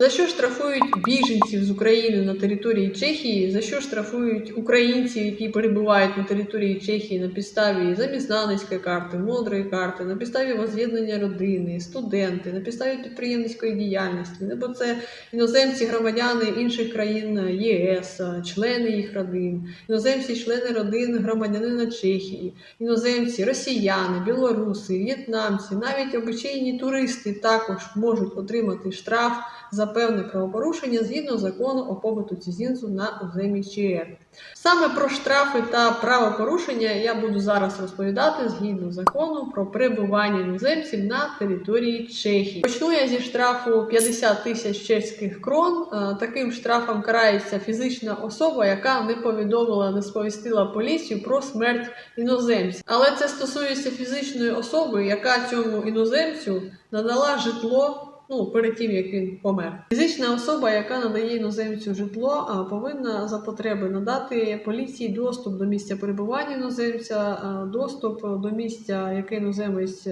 За що штрафують біженців з України на території Чехії? За що штрафують українців, які перебувають на території Чехії на підставі заміснанецької карти, мудрої карти, на підставі воз'єднання родини, студенти, на підставі підприємницької діяльності, або це іноземці, громадяни інших країн ЄС, члени їх родин, іноземці, члени родин громадянина Чехії, іноземці, росіяни, білоруси, в'єтнамці, навіть обичайні туристи також можуть отримати штраф за певне правопорушення згідно закону о побуту цізінцу на уземі ЧР. Саме про штрафи та правопорушення я буду зараз розповідати згідно закону про перебування іноземців на території Чехії. Почну я зі штрафу 50 тисяч чеських крон. Е, Таким штрафом карається фізична особа, яка не повідомила, не сповістила поліцію про смерть іноземця. Але це стосується фізичної особи, яка цьому іноземцю надала житло. Ну, перед тим як він помер, фізична особа, яка надає іноземцю житло, повинна за потреби надати поліції доступ до місця перебування іноземця, доступ до місця, яке іноземець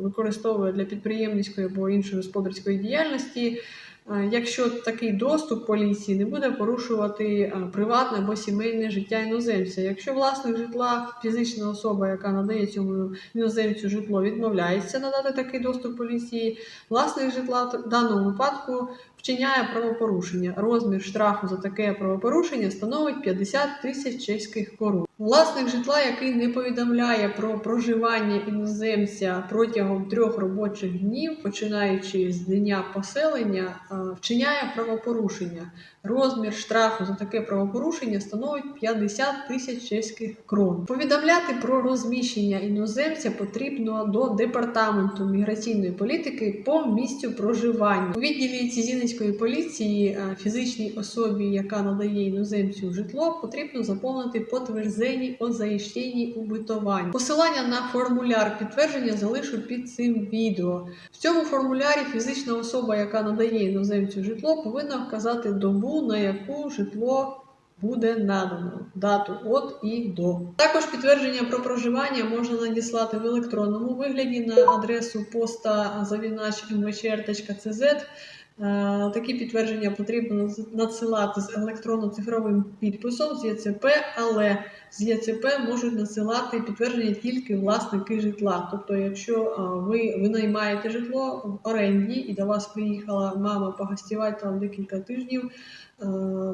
використовує для підприємницької або іншої господарської діяльності. А, Якщо такий доступ поліції не буде порушувати приватне або сімейне життя іноземця, якщо власник житла, фізична особа, яка надає цьому іноземцю житло, відмовляється надати такий доступ поліції, власник житла в даному випадку вчиняє правопорушення. Розмір штрафу за таке правопорушення становить 50 тисяч чеських корун. Власник житла, який не повідомляє про проживання іноземця протягом трьох робочих днів, починаючи з дня поселення, е, вчиняє правопорушення. Розмір штрафу за таке правопорушення становить 50 тисяч чеських крон. Повідомляти про розміщення іноземця потрібно до департаменту міграційної політики по місцю проживання. У відділі Цізінницької поліції е, фізичній особі, яка надає іноземцю житло, потрібно заповнити підтвердження о заїщенні убитування. Посилання на формуляр підтвердження залишу під цим відео. В цьому формулярі фізична особа, яка надає іноземцю житло, повинна вказати добу, на яку житло буде надано дату от і до. Також підтвердження про проживання можна надіслати в електронному вигляді на адресу поста Такі підтвердження потрібно надсилати з електронно-цифровим підписом з ЄЦП, але з ЄЦП можуть надсилати підтвердження тільки власники житла. Тобто, якщо е, ви винаймаєте житло в оренді і до вас приїхала мама погостювати там декілька тижнів, е,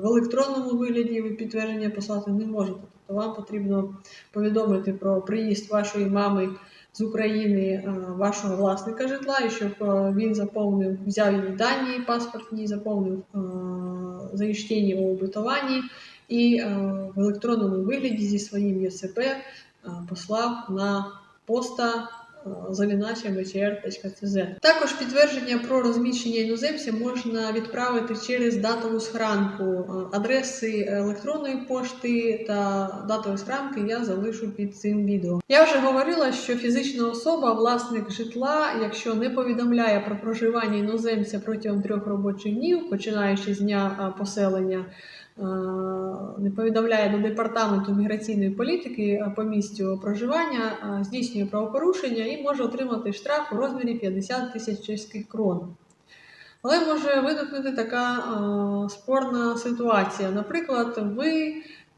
в електронному вигляді ви підтвердження послати не можете. Тобто вам потрібно повідомити про приїзд вашої мами з України е, вашого власника житла, і щоб е, він заповнив, взяв її дані паспортні, заповнив заїждження в у убитуванні і е, в електронному вигляді зі своїм ЄСП е, послав на поста завінача Також підтвердження про розміщення іноземця можна відправити через датову схранку. Адреси електронної пошти та датової схранки я залишу під цим відео. Я вже говорила, що фізична особа, власник житла, якщо не повідомляє про проживання іноземця протягом трьох робочих днів, починаючи з дня поселення, не повідомляє до департаменту міграційної політики е, по місцю проживання, е, здійснює правопорушення і може отримати штраф у розмірі 50 тисяч чеських крон. Але може виникнути така е, спорна ситуація. Наприклад, ви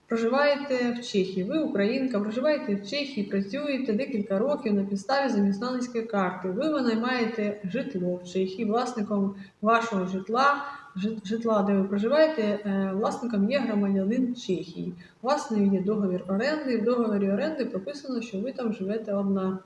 проживаєте в Чехії, ви українка, проживаєте в Чехії, працюєте декілька років на підставі заміснанської карти. Ви винаймаєте житло в Чехії, власником вашого житла, жит- житла, де ви проживаєте, е, власником є громадянин Чехії. У є договір оренди. В договорі оренди прописано, що ви там живете одна.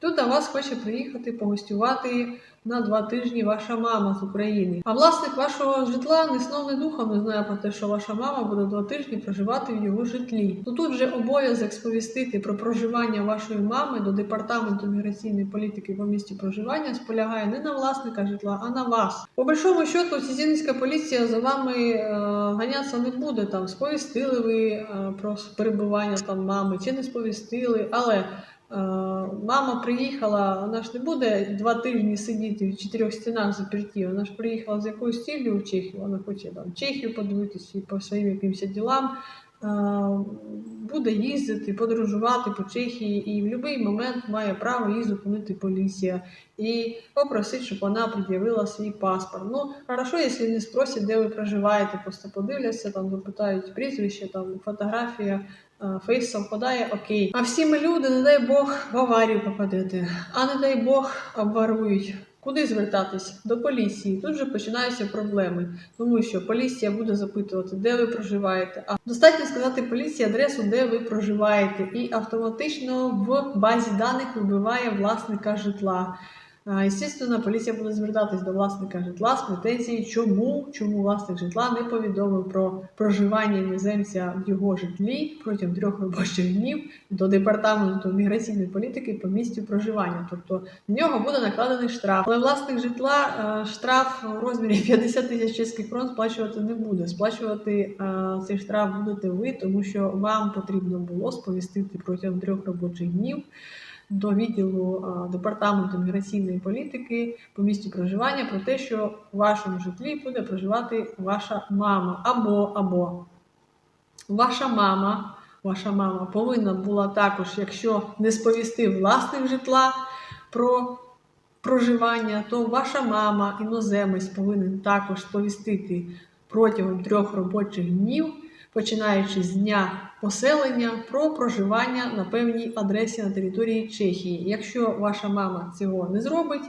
Тут до вас хоче приїхати погостювати на два тижні ваша мама з України. А власник вашого житла ні сном, ні духом не знає про те, що ваша мама буде два тижні проживати в його житлі. То тут же обов'язок сповістити про проживання вашої мами до департаменту міграційної політики по місті проживання сполягає не на власника житла, а на вас. По большому счету, цізінська поліція за вами е, ганятися не буде. Там сповістили ви е, про перебування там мами чи не сповістили, але. Е, Мама приїхала, вона ж не буде два тижні сидіти в чотирьох стінах заперті. Вона ж приїхала з якоюсь ціллю в Чехію. Вона хоче там Чехію подивитися і по своїм якимось ділам. буде їздити, подорожувати по Чехії і в будь-який момент має право її зупинити поліція і попросити, щоб вона пред'явила свій паспорт. Ну, хорошо, якщо не спросять, де ви проживаєте, просто подивляться, там запитають прізвище, там фотографія. Е, Фейс совпадає, окей. А всі ми люди, не дай Бог, в аварію попадете, а не дай Бог обворують. Куди звертатись? До поліції. Тут же починаються проблеми, тому що поліція буде запитувати, де ви проживаєте. А достатньо сказати поліції адресу, де ви проживаєте, і автоматично в базі даних вибиває власника житла. А, Естественно, поліція буде звертатись до власника житла з претензією, чому, чому власник житла не повідомив про проживання іноземця в його житлі протягом трьох робочих днів до департаменту міграційної політики по місцю проживання. Тобто на нього буде накладений штраф. Але власник житла е, штраф у розмірі 50 тисяч чеських крон сплачувати не буде. Сплачувати е, цей штраф будете ви, тому що вам потрібно було сповістити протягом трьох робочих днів до відділу департаменту міграційної політики по місцю проживання про те, що у вашому житлі буде проживати ваша мама або або ваша мама. Ваша мама повинна була також, якщо не сповістив власник житла про проживання, то ваша мама, іноземець, повинен також сповістити протягом трьох робочих днів, починаючи з дня поселення про проживання на певній адресі на території Чехії. Якщо ваша мама цього не зробить,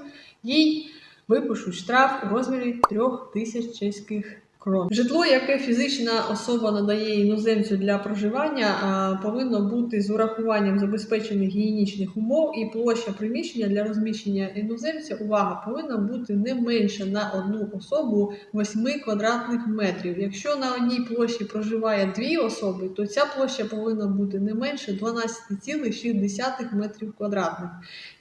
їй випишуть штраф у розмірі 3 тисяч чеських крон. Житло, яке фізична особа надає іноземцю для проживання, повинно бути з урахуванням забезпечених гігієнічних умов і площа приміщення для розміщення іноземця. Увага повинна бути не менше на одну особу 8 квадратних метрів. Якщо на одній площі проживає дві особи, то ця площа повинна бути не менше 12,6 метрів квадратних.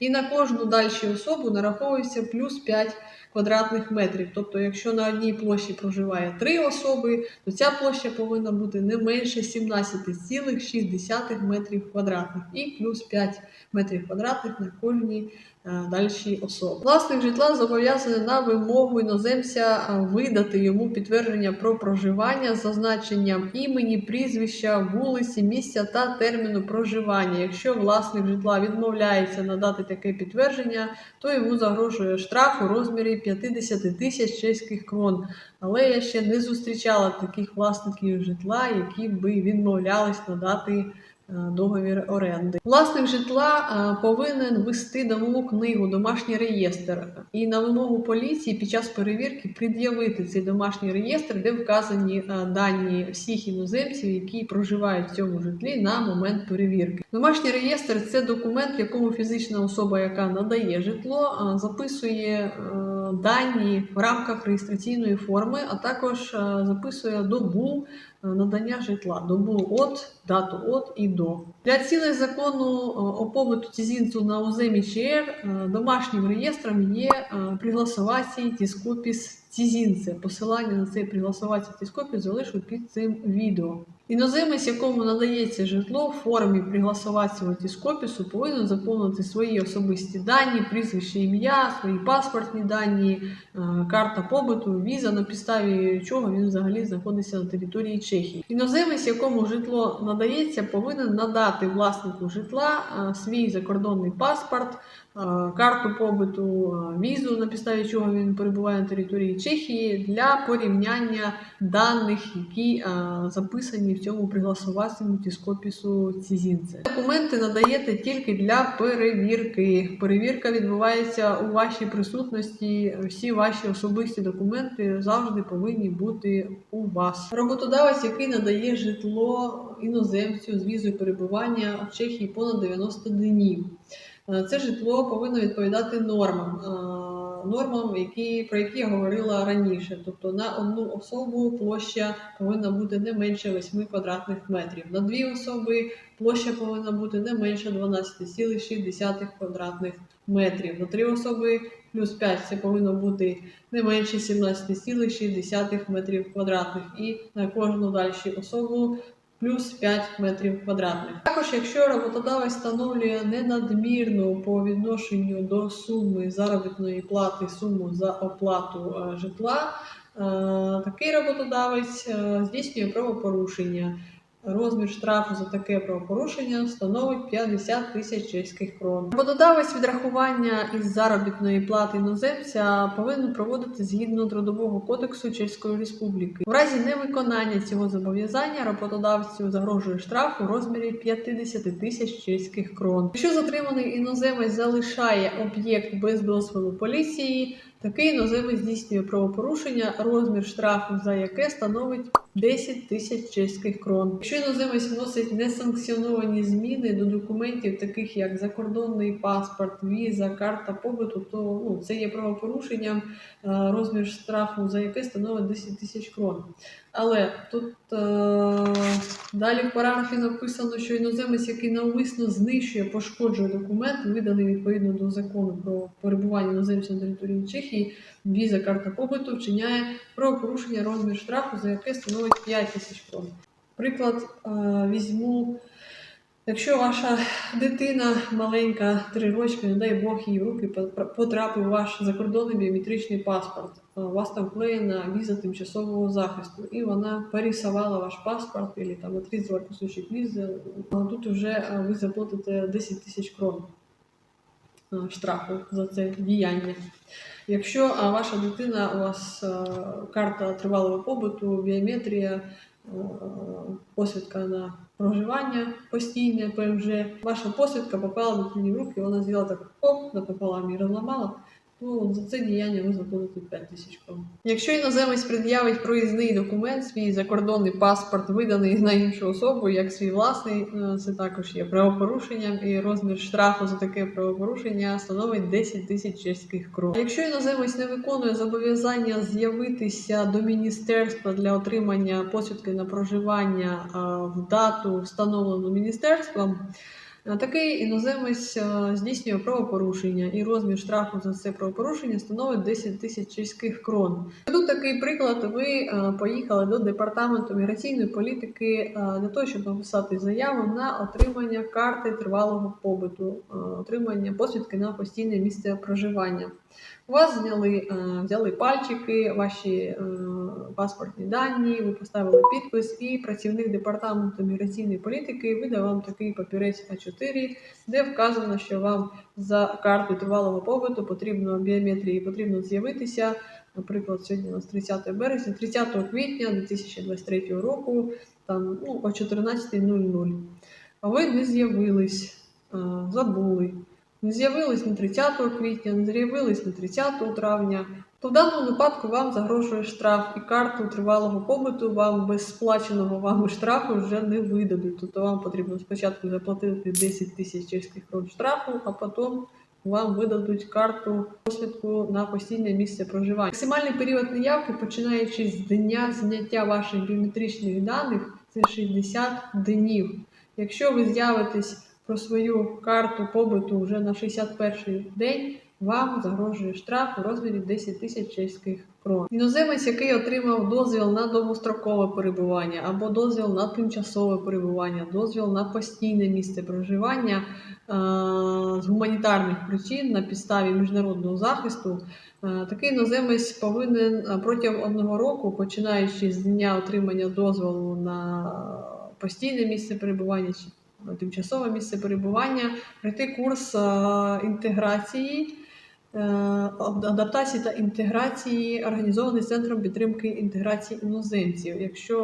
І на кожну дальшу особу нараховується плюс 5 квадратних метрів. Тобто, якщо на одній площі проживає три особи, то ця площа повинна бути не менше 17,6 метрів квадратних і плюс 5 метрів квадратних на кожній дальшій особі. Власник житла зобов'язаний на вимогу іноземця е, видати йому підтвердження про проживання з зазначенням імені, прізвища, вулиці, місця та терміну проживання. Якщо власник житла відмовляється надати таке підтвердження, то йому загрожує штраф у розмірі 50 тисяч чеських крон. Але я ще не зустрічала таких власників житла, які би відмовлялись надати е, договір оренди. Власник житла е, повинен вести домову книгу, домашній реєстр, і на вимогу поліції під час перевірки пред'явити цей домашній реєстр, де вказані е, дані всіх іноземців, які проживають в цьому житлі на момент перевірки. Домашній реєстр це документ, в якому фізична особа, яка надає житло, е, записує е, дані в рамках реєстраційної форми, а також е, записує добу е, надання житла, добу от, дату от і до. Для цілей закону е, о побиту цізінцу на уземі ЧР е, домашнім реєстром є е, пригласовацій тіскопіс цізінце. Посилання на цей пригласовацій тіскопіс залишу під цим відео. Іноземець, якому надається житло в формі пригласовацького тіскопісу, повинен заповнити свої особисті дані, прізвище, ім'я, свої паспортні дані, карта побуту, віза, на підставі чого він взагалі знаходиться на території Чехії. Іноземець, якому житло надається, повинен надати власнику житла свій закордонний паспорт, карту побуту, е, візу, на підставі чого він перебуває на території Чехії для порівняння даних, які записані в цьому пригласовацькому тіскопісу цізінце. Документи надаєте тільки для перевірки. Перевірка відбувається у вашій присутності. Всі ваші особисті документи завжди повинні бути у вас. Роботодавець, який надає житло іноземцю з візою перебування в Чехії понад 90 днів. Е, Це житло повинно відповідати нормам, е, нормам, які, про які я говорила раніше. Тобто на одну особу площа повинна бути не менше 8 квадратних метрів. На дві особи площа повинна бути не менше 12,6 квадратних метрів. На три особи плюс 5 це повинно бути не менше 17,6 метрів квадратних. І на кожну дальшу особу плюс 5 метрів квадратних. Також, якщо роботодавець встановлює ненадмірну по відношенню до суми заробітної плати суму за оплату е, житла, е, такий роботодавець е, здійснює правопорушення. Розмір штрафу за таке правопорушення становить 50 тисяч чеських крон. Роботодавець відрахування із заробітної плати іноземця повинен проводити згідно трудового кодексу Чеської Республіки. У разі невиконання цього зобов'язання роботодавцю загрожує штраф у розмірі 50 тисяч чеських крон. Якщо затриманий іноземець залишає об'єкт без дозволу поліції, такий іноземець здійснює правопорушення, розмір штрафу за яке становить 10 тисяч чеських крон. Якщо іноземець вносить несанкціоновані зміни до документів, таких як закордонний паспорт, віза, карта побуту, то ну, це є правопорушенням, е, розмір штрафу за яке становить 10 тисяч крон. Але тут е, далі в параграфі написано, що іноземець, який навмисно знищує, пошкоджує документ, виданий відповідно до закону про перебування іноземця на території Чехії, віза, карта побуту, вчиняє правопорушення розмір штрафу, за яке становить 5 тисяч крон. Приклад візьму. Якщо ваша дитина маленька, три рочки, не дай Бог в руки потрапив ваш закордонний біометричний паспорт, у вас там вклеєна віза тимчасового захисту, і вона пересувала ваш паспорт, або там отрізала кусочок візи, тут вже ви заплатите 10 тисяч крон штрафу за це діяння. Якщо ваша дитина, у вас е, карта тривалого побуту, біометрія, е, посвідка на проживання постійне ПМЖ, ваша посвідка попала дитині в руки, вона зробила так оп, напопала і розламала, то за це діяння ви заплатите 5 тисяч крон. Якщо іноземець пред'явить проїзний документ, свій закордонний паспорт, виданий на іншу особу, як свій власний, е, це також є правопорушенням, і розмір штрафу за таке правопорушення становить 10 тисяч чеських крон. Якщо іноземець не виконує зобов'язання з'явитися до міністерства для отримання посвідки на проживання в дату, встановлену міністерством. Такий іноземець е, здійснює правопорушення, і розмір штрафу за це правопорушення становить 10 тисяч чеських крон. Тут такий приклад: ви е, поїхали до департаменту міграційної політики е, для того, щоб написати заяву на отримання карти тривалого побуту, отримання посвідки на постійне місце проживання. У вас зняли, е, взяли пальчики, ваші е, паспортні дані, ви поставили підпис, і працівник департаменту міграційної політики видав вам такий папірець А4, де вказано, що вам за карту тривалого побуту потрібно біометрії, потрібно з'явитися. Наприклад, сьогодні у нас 30 березня, 30 квітня 2023 року, там ну, о 14.00. А ви не з'явились, е, забули. З'явились на 30 квітня, не з'явились на 30 травня, то в даному випадку вам загрожує штраф і карту тривалого побуту вам без сплаченого вами штрафу вже не видадуть. Тобто вам потрібно спочатку заплатити 10 тисяч чеських крон штрафу, а потім вам видадуть карту посвідку на постійне місце проживання. Максимальний період неявки, починаючи з дня зняття ваших біометричних даних, це 60 днів. Якщо ви з'явитесь про свою карту побуту вже на 61-й день, вам загрожує штраф у розмірі 10 тисяч чеських крон. Іноземець, який отримав дозвіл на довгострокове перебування або дозвіл на тимчасове перебування, дозвіл на постійне місце проживання е- з гуманітарних причин на підставі міжнародного захисту, е, такий іноземець повинен е, протягом одного року, починаючи з дня отримання дозволу на постійне місце перебування чи тимчасове місце перебування, пройти курс е, інтеграції, адаптації та інтеграції, організований центром підтримки інтеграції іноземців. Якщо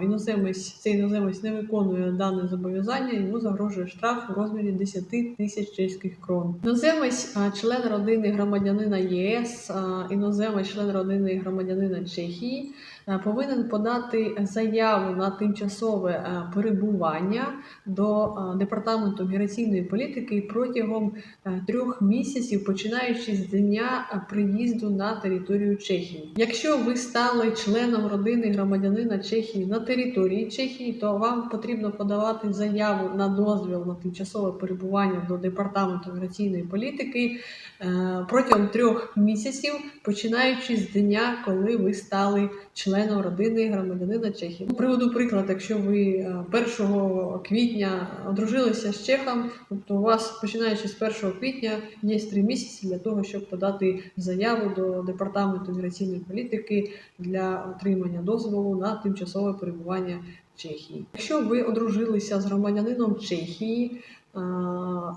е, іноземець цей іноземець не виконує дане зобов'язання, йому загрожує штраф у розмірі 10 тисяч чеських крон. Іноземець, е, член родини громадянина ЄС, е, іноземець, член родини громадянина Чехії. е, Повинен подати заяву на тимчасове е, перебування до е, департаменту міграційної політики протягом е, трьох місяців, починаючи з дня е, приїзду на територію Чехії. Якщо ви стали членом родини громадянина Чехії на території Чехії, то вам потрібно подавати заяву на дозвіл на тимчасове перебування до департаменту міграційної політики е, протягом трьох місяців, починаючи з дня, коли ви стали членом родини громадянина Чехії. Приведу приклад, якщо ви е, 1 квітня одружилися з чехом, тобто у вас починаючи з 1 квітня є три місяці для того, щоб подати заяву до департаменту міграційної політики для отримання дозволу на тимчасове перебування в Чехії. Якщо ви одружилися з громадянином Чехії,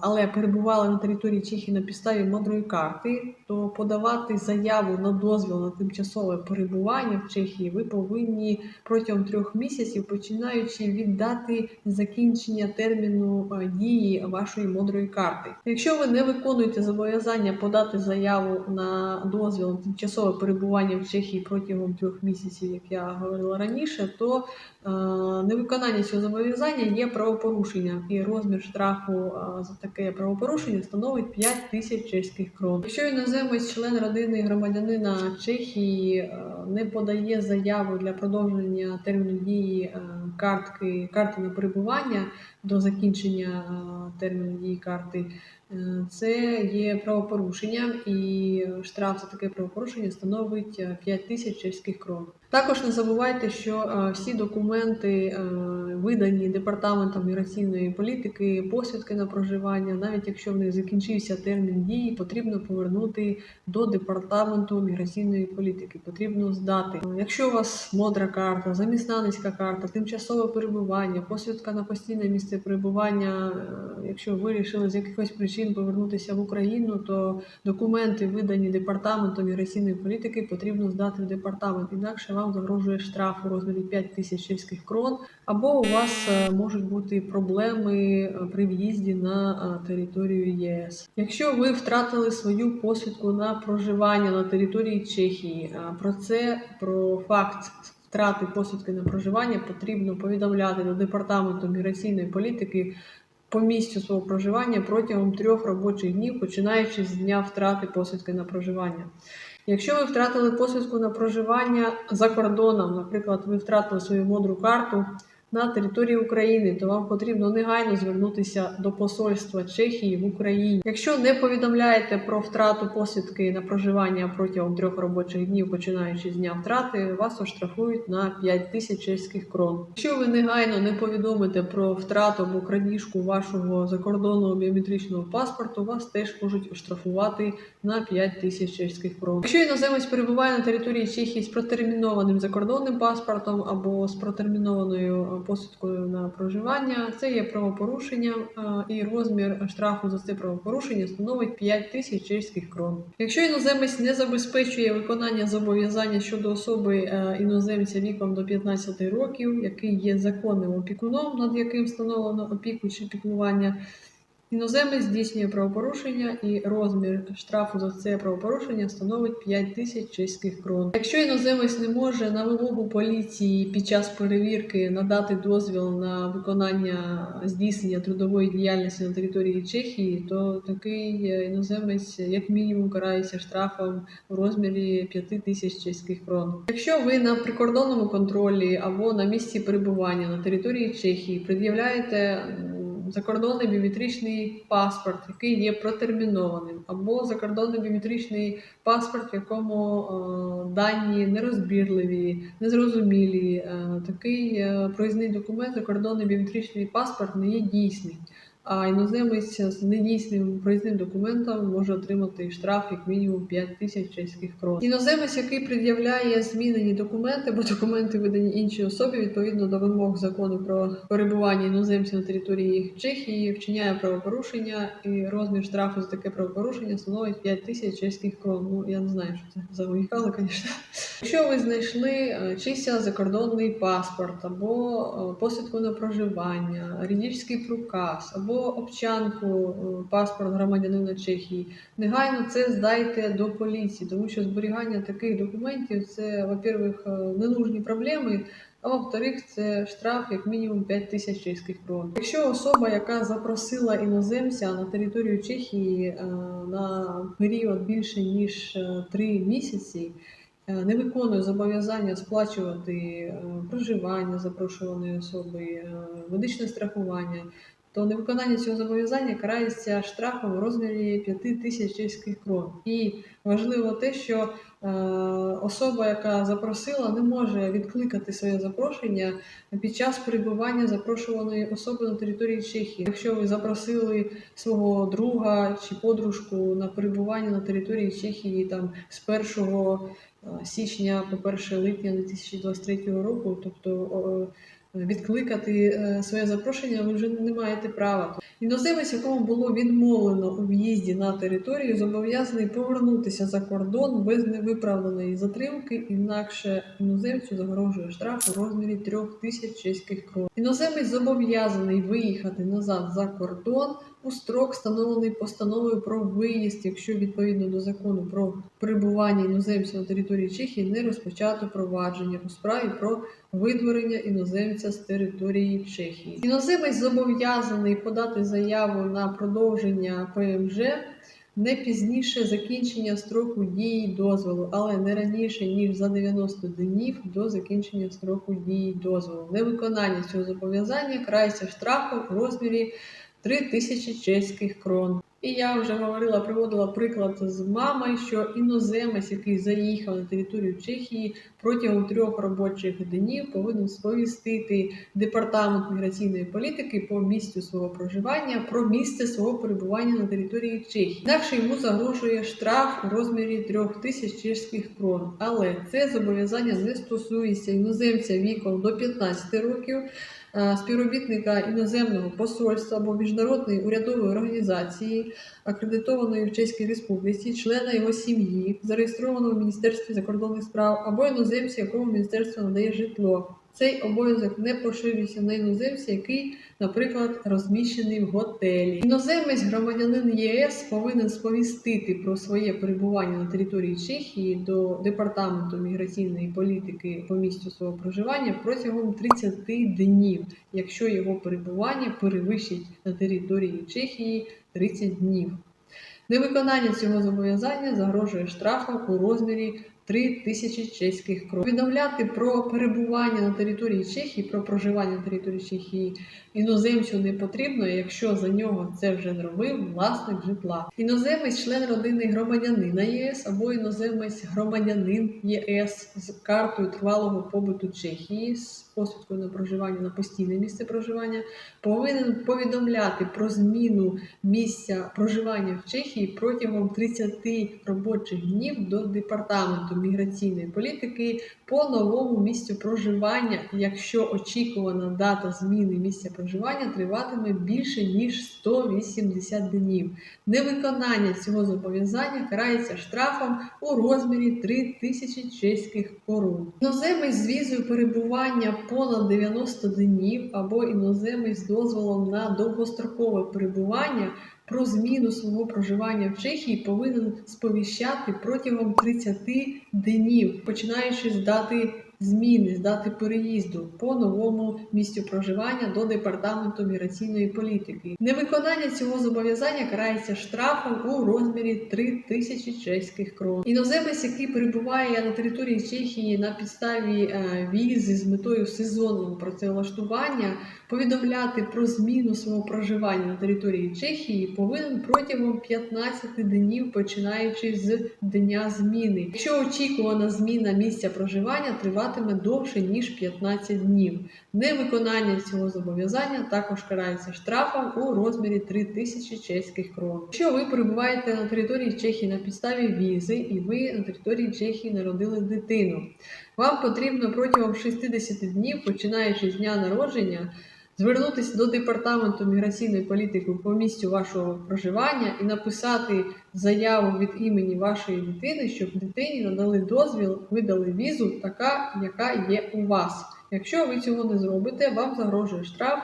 але перебували на території Чехії на підставі мудрої карти, то подавати заяву на дозвіл на тимчасове перебування в Чехії ви повинні протягом трьох місяців, починаючи від дати закінчення терміну е, дії вашої мудрої карти. Якщо ви не виконуєте зобов'язання подати заяву на дозвіл на тимчасове перебування в Чехії протягом трьох місяців, як я говорила раніше, то е, невиконання цього зобов'язання є правопорушенням, і розмір штрафу е, за таке правопорушення становить 5 тисяч чеських крон. Якщо іноземець, член родини громадянина Чехії е, не подає заяву для продовження терміну дії е, картки карти на перебування до закінчення е, терміну дії карти, е, це є правопорушенням, і штраф за таке правопорушення становить е, 5 тисяч чеських крон. Також не забувайте, що е, всі документи, е, видані департаментом міграційної політики, посвідки на проживання, навіть якщо в них закінчився термін дії, потрібно повернути до департаменту міграційної політики. Потрібно здати. Е, Якщо у вас модра карта, замісна низька карта, тимчасове перебування, посвідка на постійне місце перебування. е, Якщо ви вирішили з якихось причин повернутися в Україну, то документи, видані департаментом міграційної політики, потрібно здати в департамент. Інакше вам загрожує штраф у розмірі 5 тисяч чеських крон, або у вас е, можуть бути проблеми е, при в'їзді на територію ЄС. Якщо ви втратили свою посвідку на проживання на території Чехії, про це про факт. Втрати посвідки на проживання потрібно повідомляти до департаменту міграційної політики по місцю свого проживання протягом трьох робочих днів, починаючи з дня втрати посвідки на проживання. Якщо ви втратили посвідку на проживання за кордоном, наприклад, ви втратили свою модру карту на території України, то вам потрібно негайно звернутися до посольства Чехії в Україні. Якщо не повідомляєте про втрату посвідки на проживання протягом трьох робочих днів, починаючи з дня втрати, вас оштрафують на 5 тисяч чеських крон. Якщо ви негайно не повідомите про втрату або крадіжку вашого закордонного біометричного паспорту, вас теж можуть оштрафувати на 5 тисяч чеських крон. Якщо іноземець перебуває на території Чехії з протермінованим закордонним паспортом або з протермінованою посвідкою на проживання, це є правопорушенням, е, і розмір штрафу за це правопорушення становить 5 тисяч чеських крон. Якщо іноземець не забезпечує виконання зобов'язання щодо особи е, іноземця віком до 15 років, який є законним опікуном, над яким встановлено опіку чи піклування. Іноземець здійснює правопорушення і розмір штрафу за це правопорушення становить 5 тисяч чеських крон. Якщо іноземець не може на вимогу поліції під час перевірки надати дозвіл на виконання здійснення трудової діяльності на території Чехії, то такий іноземець як мінімум карається штрафом у розмірі 5 тисяч чеських крон. Якщо ви на прикордонному контролі або на місці перебування на території Чехії пред'являєте закордонний біометричний паспорт, який є протермінованим, або закордонний біометричний паспорт, в якому е, дані нерозбірливі, незрозумілі. Е, такий е, проїзний документ, закордонний біометричний паспорт не є дійсний. А іноземець з недійсним проїзним документом може отримати штраф як мінімум 5 тисяч чеських крон. Іноземець, який пред'являє змінені документи, бо документи видані іншій особі відповідно до вимог закону про перебування іноземців на території Чехії, вчиняє правопорушення, і розмір штрафу за таке правопорушення становить 5 тисяч чеських крон. Ну я не знаю, що це за уїхали, звісно. Якщо ви знайшли е, чийся закордонний паспорт або е, посвідку на проживання, рідічський пруказ або обчанку, е, паспорт громадянина Чехії, негайно це здайте до поліції, тому що зберігання таких документів це, во-первых, ненужні проблеми. А во-вторых, це штраф як мінімум 5 тисяч чеських крон. Якщо особа, яка запросила іноземця на територію Чехії на період більше ніж 3 місяці, не виконує зобов'язання сплачувати е, проживання запрошуваної особи, е, медичне страхування, то невиконання цього зобов'язання карається штрафом у розмірі 5 тисяч чеських крон. І важливо те, що е, особа, яка запросила, не може відкликати своє запрошення під час перебування запрошуваної особи на території Чехії. Якщо ви запросили свого друга чи подружку на перебування на території Чехії там з 1 е, січня по 1 липня 2023 року, тобто відкликати е, своє запрошення, ви вже не маєте права. Іноземець, якому було відмовлено у в'їзді на територію, зобов'язаний повернутися за кордон без невиправданої затримки, інакше іноземцю загрожує штраф у розмірі 3 тисяч чеських крон. Іноземець зобов'язаний виїхати назад за кордон у строк, встановлений постановою про виїзд, якщо відповідно до закону про перебування іноземця на території Чехії не розпочато провадження у справі про видворення іноземця з території Чехії. Іноземець зобов'язаний подати заяву на продовження ПМЖ не пізніше закінчення строку дії дозволу, але не раніше ніж за 90 днів до закінчення строку дії дозволу. Невиконання цього зобов'язання крається штрафом у розмірі 3 тисячі чеських крон. І я вже говорила, приводила приклад з мамою, що іноземець, який заїхав на територію Чехії протягом трьох робочих днів, повинен сповістити департамент міграційної політики по місцю свого проживання про місце свого перебування на території Чехії. Інакше йому загрожує штраф у розмірі трьох тисяч чеських крон. Але це зобов'язання не стосується іноземця віком до 15 років співробітника іноземного посольства або міжнародної урядової організації, акредитованої в Чеській Республіці, члена його сім'ї, зареєстрованого в Міністерстві закордонних справ, або іноземця, якому міністерство надає житло. Цей обов'язок не поширюється на іноземця, який, наприклад, розміщений в готелі. Іноземець, громадянин ЄС, повинен сповістити про своє перебування на території Чехії до департаменту міграційної політики по місцю свого проживання протягом 30 днів, якщо його перебування перевищить на території Чехії 30 днів. Невиконання цього зобов'язання загрожує штрафом у розмірі 3 тисячі чеських крон. Повідомляти про перебування на території Чехії, про проживання на території Чехії іноземцю не потрібно, якщо за нього це вже зробив власник житла. Іноземець, член родини громадянина ЄС або іноземець громадянин ЄС з картою тривалого побуту Чехії з посвідкою на проживання на постійне місце проживання, повинен повідомляти про зміну місця проживання в Чехії протягом 30 робочих днів до департаменту міграційної політики по новому місцю проживання, якщо очікувана дата зміни місця проживання триватиме більше ніж 180 днів. Невиконання цього зобов'язання карається штрафом у розмірі 3 тисячі чеських корон. Іноземець з візою перебування понад 90 днів або іноземець з дозволом на довгострокове перебування про зміну свого проживання в Чехії повинен сповіщати протягом 30 днів, починаючи з дати зміни, з дати переїзду по новому місцю проживання до департаменту міграційної політики. Невиконання цього зобов'язання карається штрафом у розмірі 3 тисячі чеських крон. Іноземець, який перебуває на території Чехії на підставі е, візи з метою сезонного працевлаштування, повідомляти про зміну свого проживання на території Чехії повинен протягом 15 днів, починаючи з дня зміни. Якщо очікувана зміна місця проживання триватиме довше ніж 15 днів. Невиконання цього зобов'язання також карається штрафом у розмірі 3 тисячі чеських крон. Якщо ви перебуваєте на території Чехії на підставі візи і ви на території Чехії народили дитину, вам потрібно протягом 60 днів, починаючи з дня народження, звернутися до департаменту міграційної політики по місцю вашого проживання і написати заяву від імені вашої дитини, щоб дитині надали дозвіл, видали візу, така, яка є у вас. Якщо ви цього не зробите, вам загрожує штраф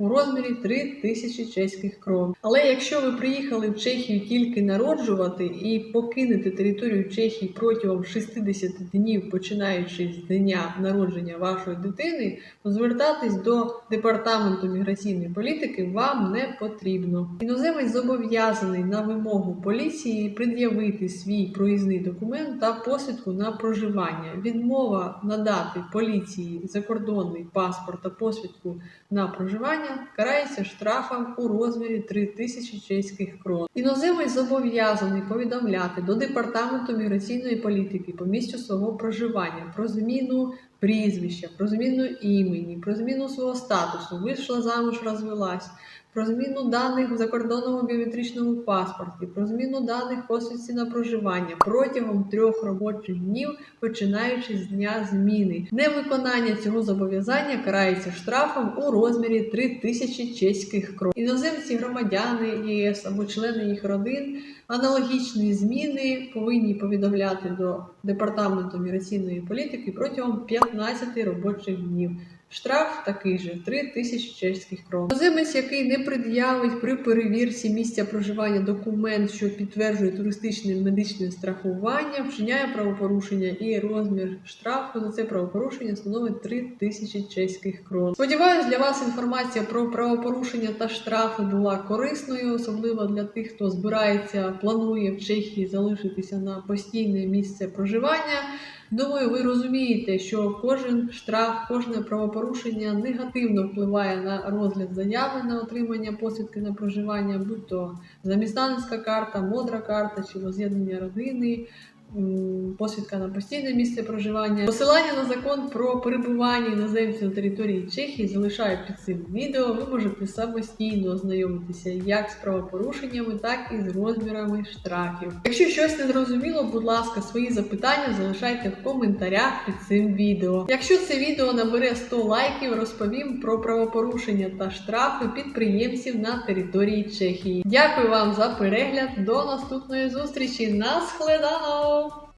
у розмірі 3 тисячі чеських крон. Але якщо ви приїхали в Чехію тільки народжувати і покинете територію Чехії протягом 60 днів, починаючи з дня народження вашої дитини, то звертатись до департаменту міграційної політики вам не потрібно. Іноземець зобов'язаний на вимогу поліції пред'явити свій проїзний документ та посвідку на проживання. Відмова надати поліції закордонний паспорт та посвідку на проживання карається штрафом у розмірі 3 тисячі чеських крон. Іноземець зобов'язаний повідомляти до департаменту міграційної політики по місцю свого проживання про зміну прізвища, про зміну імені, про зміну свого статусу, вийшла замуж, розвелась, про зміну даних в закордонному біометричному паспорті, про зміну даних посвідці на проживання протягом трьох робочих днів, починаючи з дня зміни. Невиконання цього зобов'язання карається штрафом у розмірі 3 тисячі чеських крон. Іноземці, громадяни ЄС або члени їх родин аналогічні зміни повинні повідомляти до департаменту міграційної політики протягом 15 робочих днів. Штраф такий же 3 тисячі чеських крон. Іноземець, який не пред'явить при перевірці місця проживання документ, що підтверджує туристичне медичне страхування, вчиняє правопорушення і розмір штрафу за це правопорушення становить 3 тисячі чеських крон. Сподіваюсь, для вас інформація про правопорушення та штрафи була корисною, особливо для тих, хто збирається, планує в Чехії залишитися на постійне місце проживання. Думаю, ви розумієте, що кожен штраф, кожне правопорушення негативно впливає на розгляд заяви на отримання посвідки на проживання, будь то замістанська карта, модра карта чи воз'єднання родини. Посвідка на постійне місце проживання. Посилання на закон про перебування іноземців на території Чехії залишаю під цим відео. Ви можете самостійно ознайомитися як з правопорушеннями, так і з розмірами штрафів. Якщо щось не зрозуміло, будь ласка, свої запитання залишайте в коментарях під цим відео. Якщо це відео набере 100 лайків, розповім про правопорушення та штрафи підприємців на території Чехії. Дякую вам за перегляд. До наступної зустрічі. На схледану!